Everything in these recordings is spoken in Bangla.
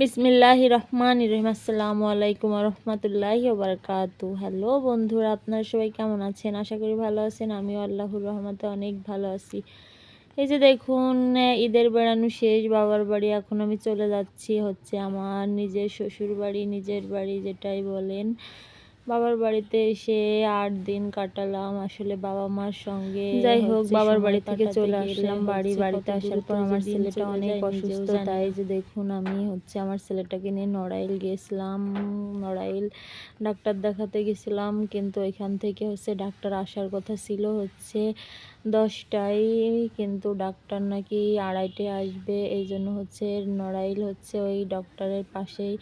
বিসমিল্লাহ রহমান রহিম। আসসালামু আলাইকুম রহমতুল্লাহি বারকাতু। হ্যালো বন্ধুরা, আপনারা সবাই কেমন আছেন? আশা করি ভালো আছেন। আমিও আল্লাহুর রহমতে অনেক ভালো আছি। এই যে দেখুন, ঈদের বেড়ানো শেষ, বাবার বাড়ি এখন আমি চলে যাচ্ছি। হচ্ছে আমার নিজের শ্বশুর বাড়ি নিজের বাড়ি যেটাই বলেন। বাবার বাড়িতে এসে আট দিন কাটালাম। আসলে বাবা মার সঙ্গে যাই হোক বাবার বাড়ি থেকে চলে আসলাম বাড়ি বাড়িতে আসার পর আমার ছেলেটা অনেক অসুস্থ তাই যে দেখুন আমি হচ্ছে আমার ছেলেটাকে নিয়ে নড়াইল গেছিলাম নড়াইল ডাক্তার দেখাতে গেছিলাম কিন্তু এখান থেকে হচ্ছে ডাক্তার আসার কথা ছিল হচ্ছে দশটায় কিন্তু ডাক্তার নাকি আড়াইটে আসবে এই জন্য হচ্ছে নড়াইল হচ্ছে ওই ডক্টরের পাশেই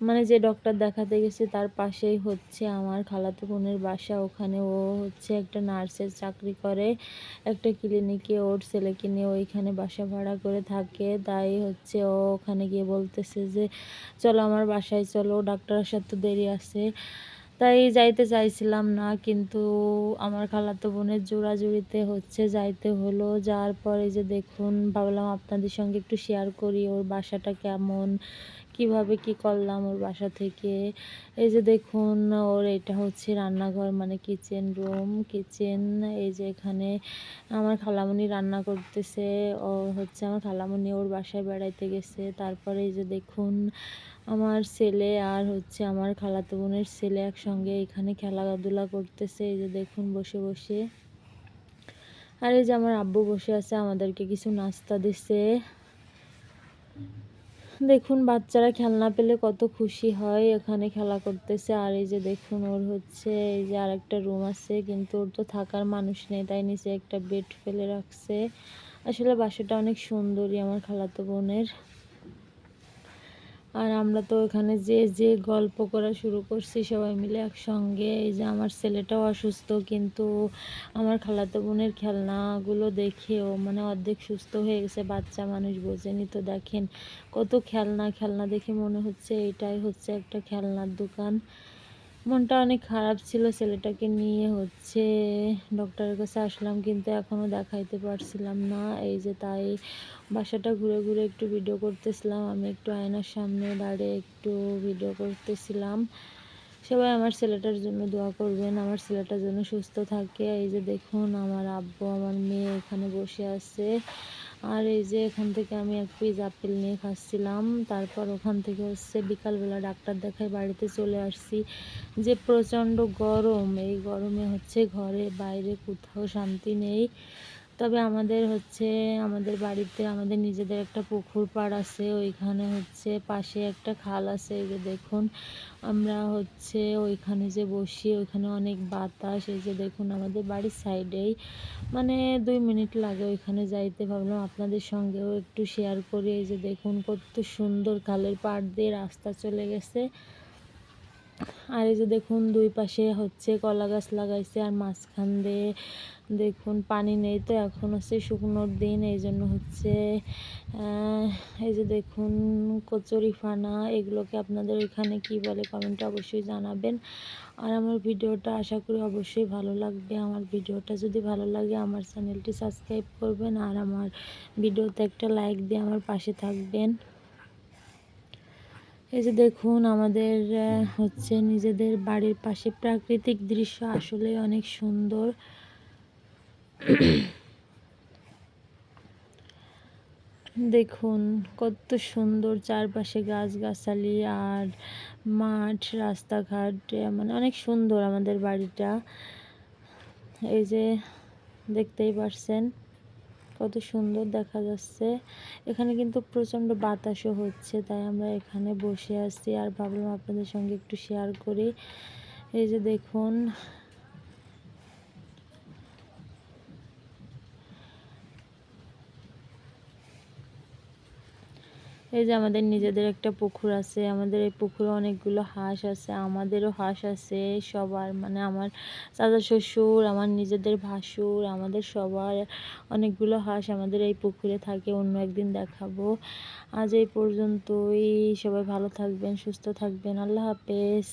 মানে যে ডক্টর দেখাতে গেছে তার পাশেই হচ্ছে আমার খালাতো বোনের বাসা। ওখানে ও হচ্ছে একটা নার্সের চাকরি করে, একটা ক্লিনিকে ওর ছেলেকে নিয়ে ওইখানে বাসা ভাড়া করে থাকে। তাই হচ্ছে ও ওখানে গিয়ে বলতেছে যে, চলো আমার বাসায় চলো ডাক্তারের সাথে তো দেরি আছে। তাই যাইতে চাইছিলাম না, কিন্তু আমার খালাতো বোনের জোড়াজুড়িতে হচ্ছে যাইতে হলো। যাওয়ার পরে যে দেখুন, ভাবলাম আপনাদের সঙ্গে একটু শেয়ার করি, ওর বাসাটা কেমন, কীভাবে কি করলাম ওর বাসা থেকে। এই যে দেখুন, ওর এটা হচ্ছে রান্নাঘর মানে কিচেন রুম কিচেন এই যে এখানে আমার খালামণি রান্না করতেছে। ও হচ্ছে আমার খালামণি ওর বাসায় বেড়াইতে গেছে। তারপরে এই যে দেখুন আমার ছেলে আর হচ্ছে আমার খালাতো বোনের ছেলে একসঙ্গে এখানে খেলাধুলা করতেছে। এই যে দেখুন বসে বসে। আর এই যে আমার আব্বু বসে আছে, আমাদেরকে কিছু নাস্তা দিছে। দেখুন বাচ্চারা খেলনা পেলে কত খুশি হয়, এখানে খেলা করতেছে। আর এই যে দেখুন ওর হচ্ছে, এই যে আর একটা রুম আছে, কিন্তু ওর তো থাকার মানুষ নেই, তাই নিচে একটা বেড ফেলে রাখছে। আসলে বাসাটা অনেক সুন্দরী আমার খালাতো বোনের। আর আমরা তো ওখানে যে যে গল্প করা শুরু করছি সবাই মিলে একসঙ্গে। এই যে আমার ছেলেটাও অসুস্থ, কিন্তু আমার খালাতো বোনের খেলনাগুলো দেখেও মানে অর্ধেক সুস্থ হয়ে গেছে, বাচ্চা মানুষ বোঝেনি তো। দেখেন কত খেলনা খেলনা দেখে মনে হচ্ছে এটাই হচ্ছে একটা খেলনার দোকান। মনটা অনেক খারাপ ছিল, ছেলেটাকে নিয়ে হচ্ছে ডক্টরের কাছে আসলাম, কিন্তু এখনও দেখাইতে পারছিলাম না। এই যে তাই বাসাটা ঘুরে ঘুরে একটু ভিডিও করতেছিলাম, আমি একটু আয়নার সামনে দাঁড়িয়ে একটু ভিডিও করতেছিলাম। সবাই আমার ছেলেটার জন্য দোয়া করবেন, আমার ছেলেটার জন্য সুস্থ থাকে। এই যে দেখুন, আমার আব্বু, আমার মেয়ে এখানে বসে আছে। আর এই যে এখান থেকে আমি এক পিস আপেল নিয়ে খাচ্ছিলাম। তারপর ওখান থেকে হচ্ছে বিকালবেলা ডাক্তার দেখায় বাড়িতে চলে আসছি। যে প্রচণ্ড গরম, এই গরমে হচ্ছে ঘরে বাইরে কোথাও শান্তি নেই। তবে আমাদের হচ্ছে, আমাদের বাড়িতে আমাদের নিজেদের একটা পুকুর পাড় আছে, ওইখানে হচ্ছে পাশে একটা খাল আছে, এই যে দেখুন, আমরা হচ্ছে ওইখানে যে বসি, ওইখানে অনেক বাতাস, এই যে দেখুন আমাদের বাড়ির সাইডেই মানে দুই মিনিট লাগে ওইখানে যাইতে, ভাবলাম আপনাদের সঙ্গেও একটু শেয়ার করি, এই যে দেখুন কত সুন্দর খালের পাড় দিয়ে রাস্তা চলে গেছে। আর এই যে দেখুন, দুই পাশে হচ্ছে কলা গাছ লাগাইছে আর মাঝখান দিয়ে দেখুন পানি নেই তো, এখন হচ্ছে শুকনোর দিন, এই জন্য হচ্ছে এই যে দেখুন কচুরি ফানা, এগুলোকে আপনাদের এখানে কি বলে কমেন্টে অবশ্যই জানাবেন। আর আমার ভিডিওটা আশা করি অবশ্যই ভালো লাগবে। আমার ভিডিওটা যদি ভালো লাগে, আমার চ্যানেলটি সাবস্ক্রাইব করবেন আর আমার ভিডিওতে একটা লাইক দিয়ে আমার পাশে থাকবেন। এই যে দেখুন, আমাদের হচ্ছে নিজেদের বাড়ির পাশে প্রাকৃতিক দৃশ্য আসলে অনেক সুন্দর। দেখুন, কত সুন্দর চারপাশে গাছগাছালি আর মাঠ, রাস্তাঘাট মানে অনেক সুন্দর আমাদের বাড়িটা। এই যে দেখতেই পারছেন। কত সুন্দর দেখা যাচ্ছে। এখানে কিন্তু প্রচণ্ড বাতাসও হচ্ছে, তাই আমরা এখানে বসে আছি। আর ভাবলাম আপনাদের সঙ্গে একটু শেয়ার করি। এই যে দেখুন এই যে আমাদের নিজেদের একটা পুকুর আছে, আমাদের এই পুকুরে অনেকগুলো হাঁস আছে, আমাদেরও হাঁস আছে, সবার মানে আমার চাচা শ্বশুর, আমার নিজেদের ভাসুর, আমাদের সবার অনেকগুলো হাঁস আমাদের এই পুকুরে থাকে, অন্য একদিন দেখাবো। আজ এই পর্যন্তই, সবাই ভালো থাকবেন, সুস্থ থাকবেন, আল্লাহ হাফেজ।